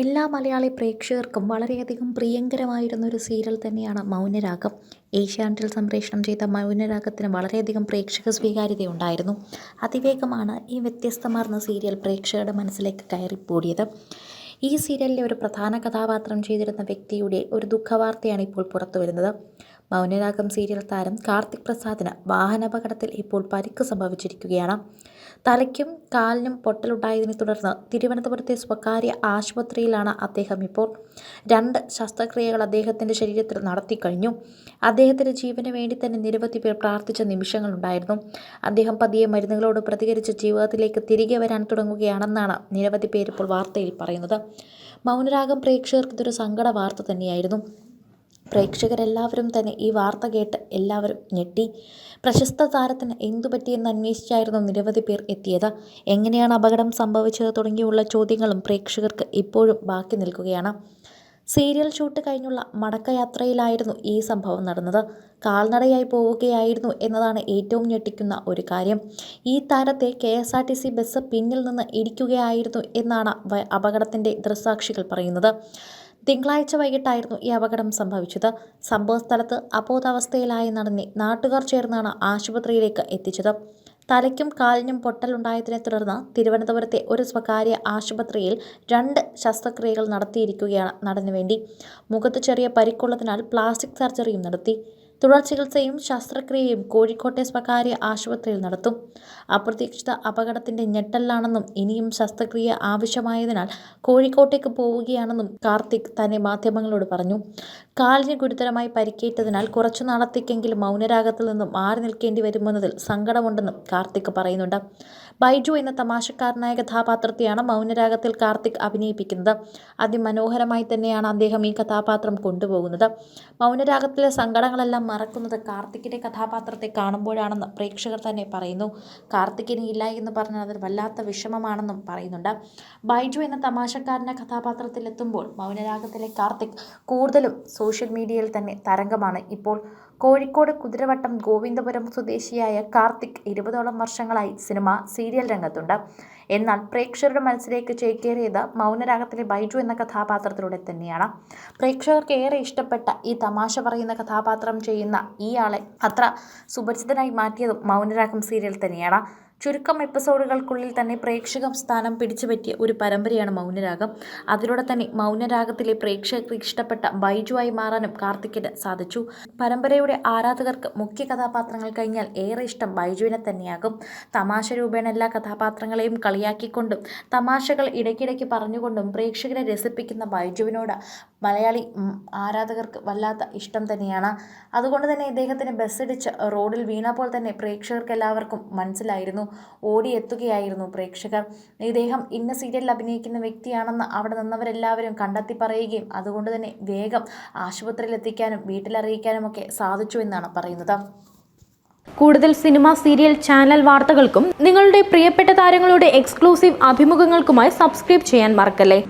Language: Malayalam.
എല്ലാ മലയാളി പ്രേക്ഷകർക്കും വളരെയധികം പ്രിയങ്കരമായിരുന്ന ഒരു സീരിയൽ തന്നെയാണ് മൗനരാഗം. ഏഷ്യാനെറ്റിൽ സംപ്രേഷണം ചെയ്ത മൗനരാഗത്തിന് വളരെയധികം പ്രേക്ഷക സ്വീകാര്യതയുണ്ടായിരുന്നു. അതിവേഗമാണ് ഈ വ്യത്യസ്തമാർന്ന സീരിയൽ പ്രേക്ഷകരുടെ മനസ്സിലേക്ക് കയറിപ്പോടിയത്. ഈ സീരിയലിലെ ഒരു പ്രധാന കഥാപാത്രം ചെയ്തിരുന്ന വ്യക്തിയുടെ ഒരു ദുഃഖവാർത്തയാണ് ഇപ്പോൾ പുറത്തു വരുന്നത് മൗനരാഗം സീരിയൽ താരം കാർത്തിക് പ്രസാദിന് വാഹനാപകടത്തിൽ ഇപ്പോൾ പരിക്ക് സംഭവിച്ചിരിക്കുകയാണ്. തലയ്ക്കും കാലിനും പൊട്ടലുണ്ടായതിനെ തുടർന്ന് തിരുവനന്തപുരത്തെ സ്വകാര്യ ആശുപത്രിയിലാണ് അദ്ദേഹം ഇപ്പോൾ. രണ്ട് ശസ്ത്രക്രിയകൾ അദ്ദേഹത്തിന്റെ ശരീരത്തിൽ നടത്തിക്കഴിഞ്ഞു അദ്ദേഹത്തിന്റെ ജീവന് വേണ്ടി തന്നെ നിരവധി പേർ പ്രാർത്ഥിച്ച നിമിഷങ്ങളുണ്ടായിരുന്നു. അദ്ദേഹം പതിയെ മരുന്നുകളോട് പ്രതികരിച്ച് ജീവിതത്തിലേക്ക് തിരികെ വരാൻ തുടങ്ങുകയാണെന്നാണ് നിരവധി പേർ ഇപ്പോൾ വാർത്തയിൽ പറയുന്നത്. മൗനരാഗം പ്രേക്ഷകർക്ക് ഇതൊരു സങ്കട വാർത്ത തന്നെയായിരുന്നു. പ്രേക്ഷകരെല്ലാവരും തന്നെ ഈ വാർത്ത കേട്ട് എല്ലാവരും ഞെട്ടി. പ്രശസ്ത താരത്തിന് എന്തു പറ്റിയെന്ന് അന്വേഷിച്ചായിരുന്നു നിരവധി പേർ എത്തിയത്. എങ്ങനെയാണ് അപകടം സംഭവിച്ചത് തുടങ്ങിയുള്ള ചോദ്യങ്ങളും പ്രേക്ഷകർക്ക് ഇപ്പോഴും ബാക്കി നിൽക്കുകയാണ്. സീരിയൽ ഷൂട്ട് കഴിഞ്ഞുള്ള മടക്കയാത്രയിലായിരുന്നു ഈ സംഭവം നടന്നത്. കാൽനടയായി പോവുകയായിരുന്നു എന്നതാണ് ഏറ്റവും ഞെട്ടിക്കുന്ന ഒരു കാര്യം. ഈ താരത്തെ K S R T C bus പിന്നിൽ നിന്ന് ഇടിക്കുകയായിരുന്നു എന്നാണ് അപകടത്തിന്റെ ദൃസാക്ഷികൾ പറയുന്നത്. തിങ്കളാഴ്ച വൈകിട്ടായിരുന്നു ഈ അപകടം സംഭവിച്ചത്. സംഭവസ്ഥലത്ത് അബോധാവസ്ഥയിലായ നടനെ നാട്ടുകാർ ചേർന്നാണ് ആശുപത്രിയിലേക്ക് എത്തിച്ചത്. തലയ്ക്കും കാലിനും പൊട്ടലുണ്ടായതിനെ തുടർന്ന് തിരുവനന്തപുരത്തെ ഒരു സ്വകാര്യ ആശുപത്രിയിൽ രണ്ട് ശസ്ത്രക്രിയകൾ നടത്തിയിരിക്കുകയാണ് നടനു വേണ്ടി മുഖത്ത് ചെറിയ പരിക്കുള്ളതിനാൽ പ്ലാസ്റ്റിക് സർജറിയും നടത്തി. തുടർ ചികിത്സയും ശസ്ത്രക്രിയയും കോഴിക്കോട്ടെ സ്വകാര്യ ആശുപത്രിയിൽ നടത്തും. അപ്രതീക്ഷിത അപകടത്തിന്റെ ഞെട്ടലാണെന്നും ഇനിയും ശസ്ത്രക്രിയ ആവശ്യമായതിനാൽ കോഴിക്കോട്ടേക്ക് പോവുകയാണെന്നും കാർത്തിക് തന്നെ മാധ്യമങ്ങളോട് പറഞ്ഞു. കാലിന് ഗുരുതരമായി പരിക്കേറ്റതിനാൽ കുറച്ചു നാളത്തേക്കെങ്കിലും മൗനരാഗത്തിൽ നിന്നും മാറി നിൽക്കേണ്ടി വരുമെന്നതിൽ സങ്കടമുണ്ടെന്നും കാർത്തിക് പറയുന്നുണ്ട്. ബൈജു എന്ന തമാശക്കാരനായ കഥാപാത്രത്തെയാണ് മൗനരാഗത്തിൽ കാർത്തിക് അഭിനയിപ്പിക്കുന്നത്. അതിമനോഹരമായി തന്നെയാണ് അദ്ദേഹം ഈ കഥാപാത്രം കൊണ്ടുപോകുന്നത്. മൗനരാഗത്തിലെ സങ്കടങ്ങളെല്ലാം മറക്കുന്നത് കാർത്തിക്കിന്റെ കഥാപാത്രത്തെ കാണുമ്പോഴാണെന്ന് പ്രേക്ഷകർ തന്നെ പറയുന്നു. കാർത്തിക്കിന് ഇല്ല എന്ന് പറഞ്ഞാൽ അതൊരു വല്ലാത്ത വിഷമമാണെന്നും പറയുന്നുണ്ട്. ബൈജു എന്ന തമാശക്കാരന്റെ കഥാപാത്രത്തിലെത്തുമ്പോൾ മൗനരാഗത്തിലെ കാർത്തിക് കൂടുതലും സോഷ്യൽ മീഡിയയിൽ തന്നെ തരംഗമാണ്. ഇപ്പോൾ കോഴിക്കോട് കുതിരവട്ടം ഗോവിന്ദപുരം സ്വദേശിയായ കാർത്തിക് ഇരുപതോളം വർഷങ്ങളായി സിനിമ സീരിയൽ രംഗത്തുണ്ട്. എന്നാൽ പ്രേക്ഷകരുടെ മനസ്സിലേക്ക് ചേക്കേറിയത് മൗനരാഗത്തിലെ ബൈജു എന്ന കഥാപാത്രത്തിലൂടെ തന്നെയാണ്. പ്രേക്ഷകർക്ക് ഏറെ ഇഷ്ടപ്പെട്ട ഈ തമാശ പറയുന്ന കഥാപാത്രം ചെയ്യുന്ന ഇയാളെ അത്ര സുപരിചിതനായി മാറ്റിയതും മൗനരാഗം സീരിയൽ തന്നെയാണ്. ചുരുക്കം എപ്പിസോഡുകൾക്കുള്ളിൽ തന്നെ പ്രേക്ഷക സ്ഥാനം പിടിച്ചുപറ്റിയ ഒരു പരമ്പരയാണ് മൗനരാഗം. അതിലൂടെ തന്നെ മൗനരാഗത്തിലെ പ്രേക്ഷകർക്ക് ഇഷ്ടപ്പെട്ട ബൈജുവായി മാറാനും കാർത്തിക്കിന് സാധിച്ചു. പരമ്പരയുടെ ആരാധകർക്ക് മുഖ്യ കഥാപാത്രങ്ങൾ കഴിഞ്ഞാൽ ഏറെ ഇഷ്ടം ബൈജുവിനെ തന്നെയാകും. തമാശ രൂപേണ എല്ലാ കഥാപാത്രങ്ങളെയും കളിയാക്കിക്കൊണ്ടും തമാശകൾ ഇടയ്ക്കിടയ്ക്ക് പറഞ്ഞുകൊണ്ടും പ്രേക്ഷകരെ രസിപ്പിക്കുന്ന ബൈജുവിനോട് മലയാളി ആരാധകർക്ക് വല്ലാത്ത ഇഷ്ടം തന്നെയാണ്. അതുകൊണ്ട് തന്നെ ഇദ്ദേഹത്തിന് ബസ്സിടിച്ച് റോഡിൽ വീണപ്പോൾ തന്നെ പ്രേക്ഷകർക്ക് എല്ലാവർക്കും മനസ്സിലായിരുന്നു. ഓടിയെത്തുകയായിരുന്നു പ്രേക്ഷകർ. ഇദ്ദേഹം ഇന്ന സീരിയലിൽ അഭിനയിക്കുന്ന വ്യക്തിയാണെന്ന് അവിടെ നിന്നവരെല്ലാവരും കണ്ടെത്തി പറയുകയും അതുകൊണ്ട് തന്നെ വേഗം ആശുപത്രിയിൽ എത്തിക്കാനും വീട്ടിലറിയിക്കാനും ഒക്കെ സാധിച്ചു എന്നാണ് പറയുന്നത്. കൂടുതൽ സിനിമ സീരിയൽ ചാനൽ വാർത്തകൾക്കും നിങ്ങളുടെ പ്രിയപ്പെട്ട താരങ്ങളുടെ എക്സ്ക്ലൂസീവ് അഭിമുഖങ്ങൾക്കുമായി സബ്സ്ക്രൈബ് ചെയ്യാൻ മറക്കല്ലേ?